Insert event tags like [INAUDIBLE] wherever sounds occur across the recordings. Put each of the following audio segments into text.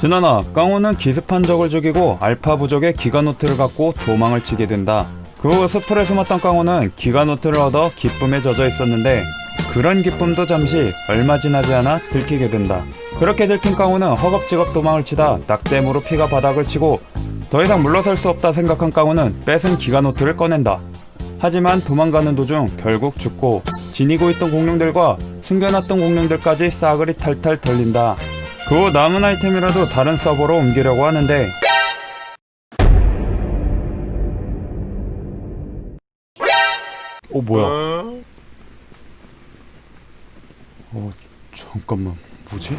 진아나, 깡호는 기습한 적을 죽이고 알파 부족의 기가노트를 갖고 도망을 치게 된다. 그 후 숲풀에 숨었던 깡호는 기가노트를 얻어 기쁨에 젖어 있었는데 그런 기쁨도 잠시 얼마 지나지 않아 들키게 된다. 그렇게 들킨 깡호는 허겁지겁 도망을 치다 낙댐으로 피가 바닥을 치고 더 이상 물러설 수 없다 생각한 깡호는 뺏은 기가노트를 꺼낸다. 하지만 도망가는 도중 결국 죽고 지니고 있던 공룡들과 숨겨놨던 공룡들까지 싸그리 탈탈 털린다. 그후 남은 아이템이라도 다른 서버로 옮기려고 하는데 어 뭐야? 어 잠깐만 뭐지?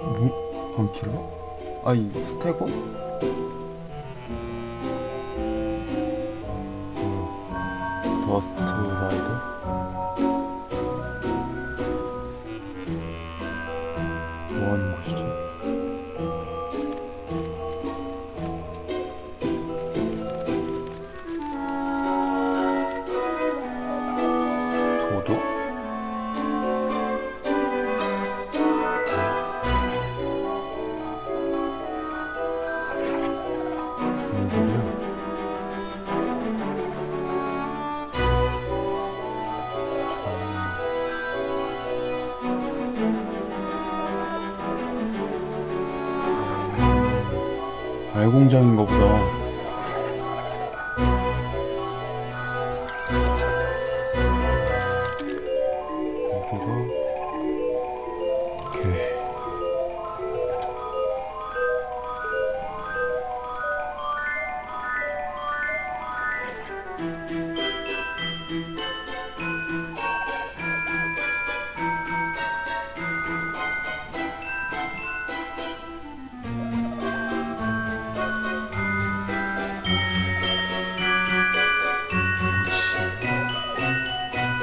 뭐? 안 킬러? 아니 스테고? 어, 더스트 라이더? 알공장인가 보다.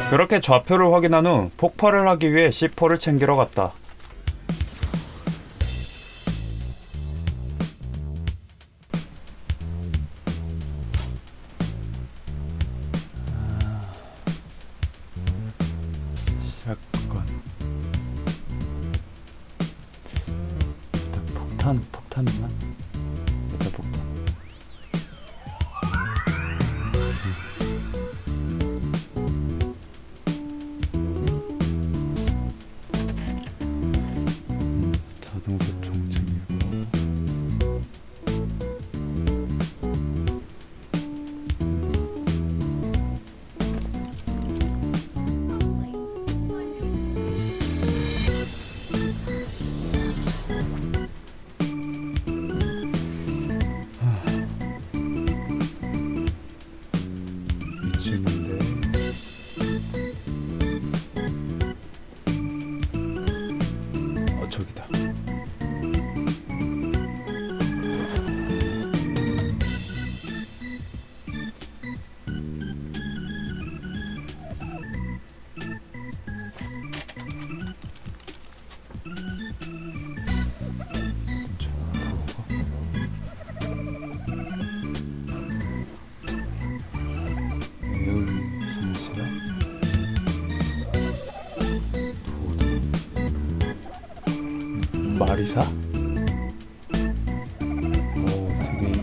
그렇게 좌표를 확인한 후 폭발을 하기 위해 C4를 챙기러 갔다. 폭탄, 폭탄만. Bakın burada.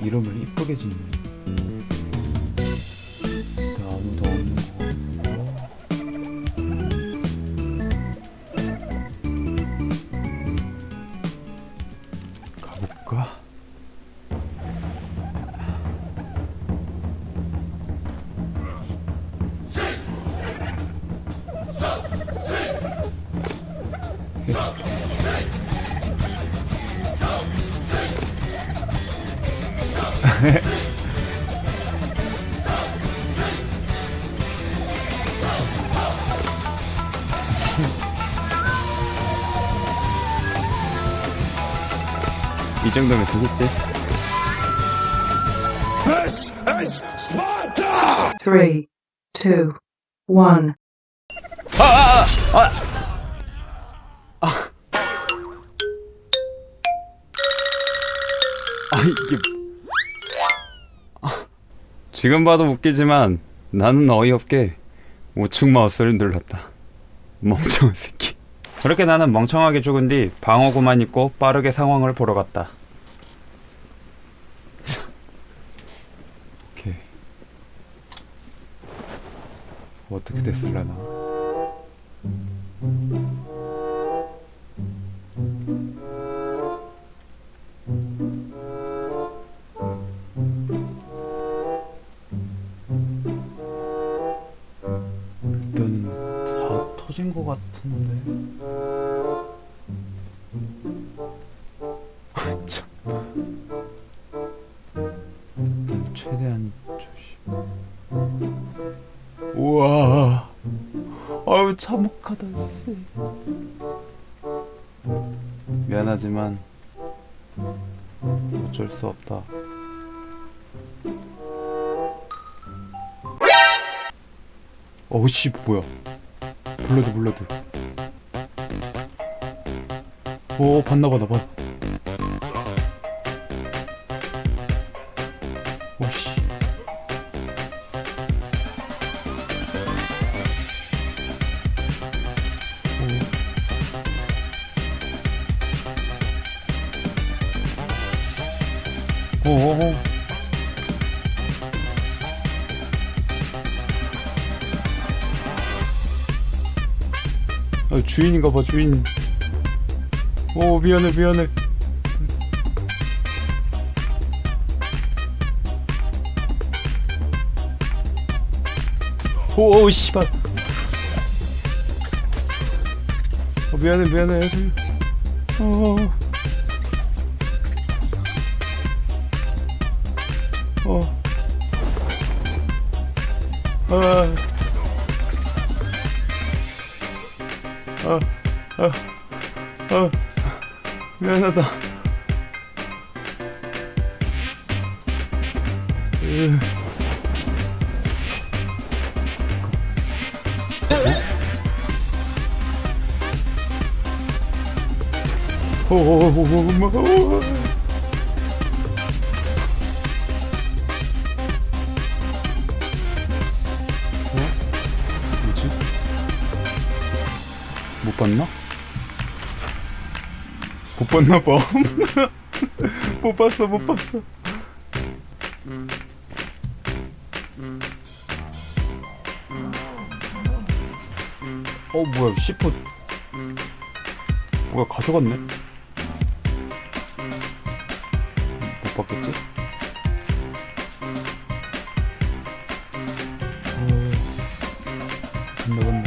이름을 이쁘게 짓네 이 정도면 되겠지? This is Sparta! three, two, one. 아 이게 지금 봐도 웃기지만 나는 어이없게 우측 마우스를 눌렀다. 멍청한 새끼. 그렇게 나는 멍청하게 죽은 뒤 방어구만 입고 빠르게 상황을 보러 갔다. [LAUGHS] 어떻게 됐을라나? 참혹하다 씨. 미안하지만 어쩔 수 없다. 어우씨 뭐야? 블러드 블러드. 오 봤나 봐 나 봐. 오. 오. 아, 주인인가 봐 주인. 오 미안해 미안해. 오, 오 씨발. 어, 미안해 미안해. 어. 어. 아. 아. 아. 아. 미안하다. 으. 오, 오, 못 봤나? 못 봤나 봐. 못 봤어, 못 봤어. 어, 뭐야, C4. 뭐야, 가져갔네? 못 봤겠지? 어, 간다, 간다.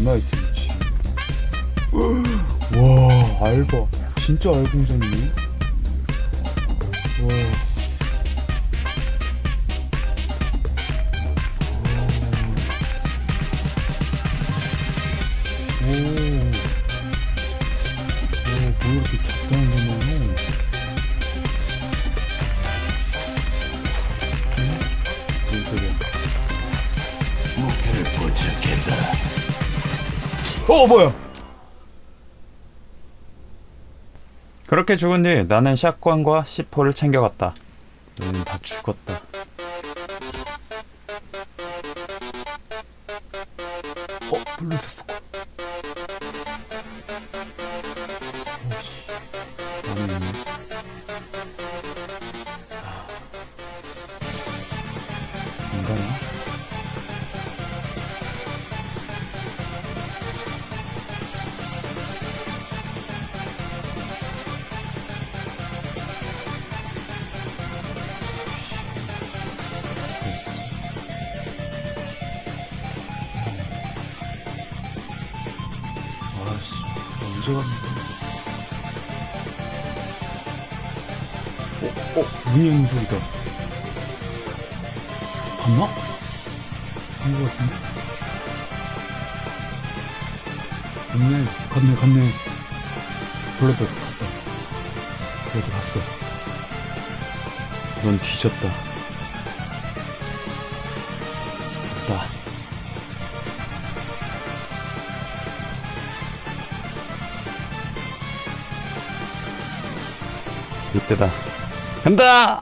무슨 아이템이지? [GASPS] 와 알바. 진짜 알공장이네 와 어 뭐야? 그렇게 죽은 뒤 나는 샷건과 C4를 챙겨갔다. 너희는 다 죽었다. 갑니까? 어? 어? 열는 소리다 봤나? 본거 같은데? 갔네 갔네 갔네 불렀다 갔다 그래도 갔어. 넌 뒤졌다. 나. 이때다. 간다!